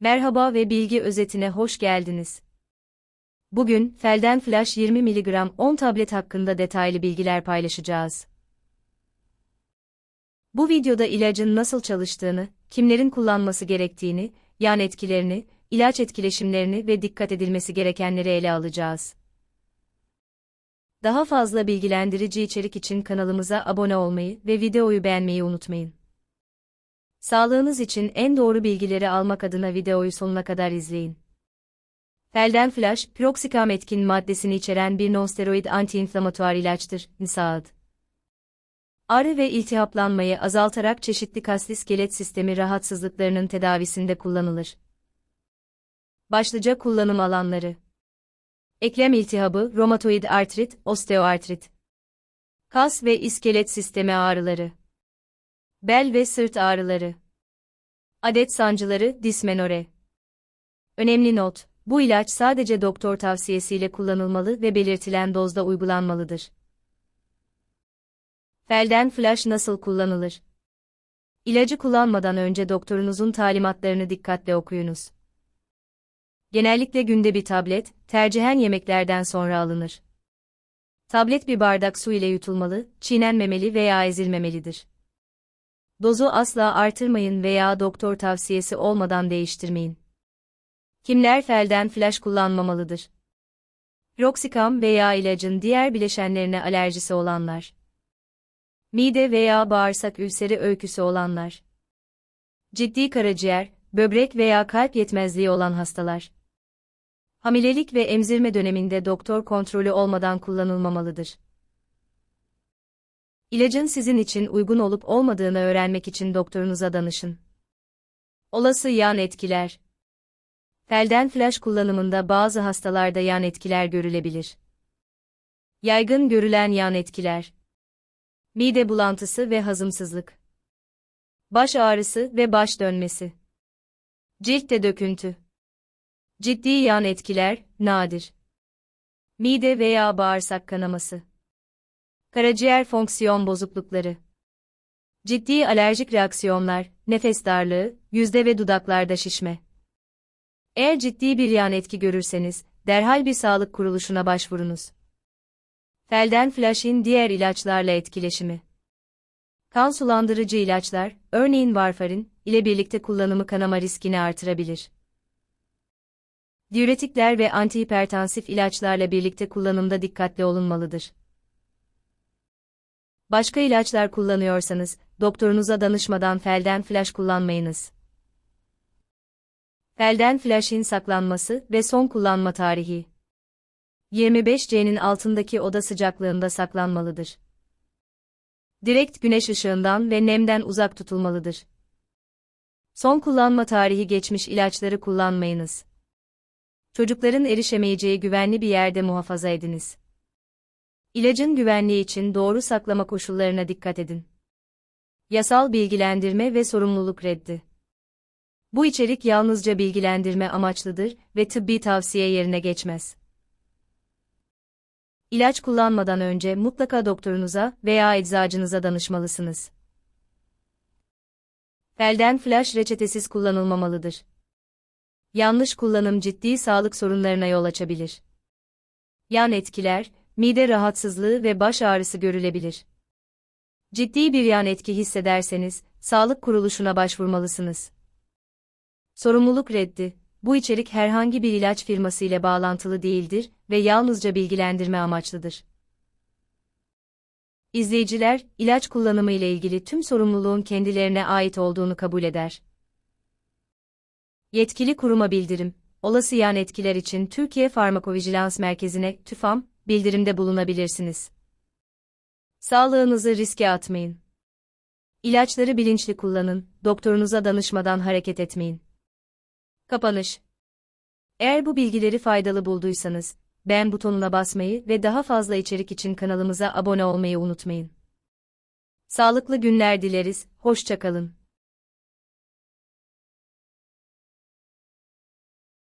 Merhaba ve bilgi özetine hoş geldiniz. Bugün, Felden Flash 20 mg 10 tablet hakkında detaylı bilgiler paylaşacağız. Bu videoda ilacın nasıl çalıştığını, kimlerin kullanması gerektiğini, yan etkilerini, ilaç etkileşimlerini ve dikkat edilmesi gerekenleri ele alacağız. Daha fazla bilgilendirici içerik için kanalımıza abone olmayı ve videoyu beğenmeyi unutmayın. Sağlığınız için en doğru bilgileri almak adına videoyu sonuna kadar izleyin. Felden Flash, piroxikam etkin maddesini içeren bir nonsteroid antiinflamatuar ilaçtır, NSAID. Ağrı ve iltihaplanmayı azaltarak çeşitli kaslı iskelet sistemi rahatsızlıklarının tedavisinde kullanılır. Başlıca kullanım alanları Eklem iltihabı, romatoid artrit, osteoartrit. Kas ve iskelet sistemi ağrıları. Bel ve sırt ağrıları. Adet sancıları, dismenore. Önemli not, bu ilaç sadece doktor tavsiyesiyle kullanılmalı ve belirtilen dozda uygulanmalıdır. Felden flash nasıl kullanılır? İlacı kullanmadan önce doktorunuzun talimatlarını dikkatle okuyunuz. Genellikle günde bir tablet, tercihen yemeklerden sonra alınır. Tablet bir bardak su ile yutulmalı, çiğnenmemeli veya ezilmemelidir. Dozu asla artırmayın veya doktor tavsiyesi olmadan değiştirmeyin. Kimler felden flash kullanmamalıdır? Roxicam veya ilacın diğer bileşenlerine alerjisi olanlar. Mide veya bağırsak ülseri öyküsü olanlar. Ciddi karaciğer, böbrek veya kalp yetmezliği olan hastalar. Hamilelik ve emzirme döneminde doktor kontrolü olmadan kullanılmamalıdır. İlacın sizin için uygun olup olmadığını öğrenmek için doktorunuza danışın. Olası yan etkiler Felden flash kullanımında bazı hastalarda yan etkiler görülebilir. Yaygın görülen yan etkiler Mide bulantısı ve hazımsızlık Baş ağrısı ve baş dönmesi Ciltte döküntü Ciddi yan etkiler, nadir. Mide veya bağırsak kanaması Karaciğer fonksiyon bozuklukları. Ciddi alerjik reaksiyonlar, nefes darlığı, yüzde ve dudaklarda şişme. Eğer ciddi bir yan etki görürseniz, derhal bir sağlık kuruluşuna başvurunuz. Felden Flash'in diğer ilaçlarla etkileşimi. Kan sulandırıcı ilaçlar, örneğin varfarin, ile birlikte kullanımı kanama riskini artırabilir. Diüretikler ve antihipertansif ilaçlarla birlikte kullanımda dikkatli olunmalıdır. Başka ilaçlar kullanıyorsanız, doktorunuza danışmadan felden flash kullanmayınız. Felden flash'in saklanması ve son kullanma tarihi. 25C'nin altındaki oda sıcaklığında saklanmalıdır. Direkt güneş ışığından ve nemden uzak tutulmalıdır. Son kullanma tarihi geçmiş ilaçları kullanmayınız. Çocukların erişemeyeceği güvenli bir yerde muhafaza ediniz. İlacın güvenliği için doğru saklama koşullarına dikkat edin. Yasal bilgilendirme ve sorumluluk reddi. Bu içerik yalnızca bilgilendirme amaçlıdır ve tıbbi tavsiye yerine geçmez. İlaç kullanmadan önce mutlaka doktorunuza veya eczacınıza danışmalısınız. Felden flash reçetesiz kullanılmamalıdır. Yanlış kullanım ciddi sağlık sorunlarına yol açabilir. Yan etkiler, mide rahatsızlığı ve baş ağrısı görülebilir. Ciddi bir yan etki hissederseniz, sağlık kuruluşuna başvurmalısınız. Sorumluluk reddi. Bu içerik herhangi bir ilaç firması ile bağlantılı değildir ve yalnızca bilgilendirme amaçlıdır. İzleyiciler, ilaç kullanımı ile ilgili tüm sorumluluğun kendilerine ait olduğunu kabul eder. Yetkili kuruma bildirim. Olası yan etkiler için Türkiye Farmakovijilans Merkezi'ne TÜFAM bildirimde bulunabilirsiniz. Sağlığınızı riske atmayın. İlaçları bilinçli kullanın, doktorunuza danışmadan hareket etmeyin. Kapanış Eğer bu bilgileri faydalı bulduysanız, beğen butonuna basmayı ve daha fazla içerik için kanalımıza abone olmayı unutmayın. Sağlıklı günler dileriz, hoşçakalın.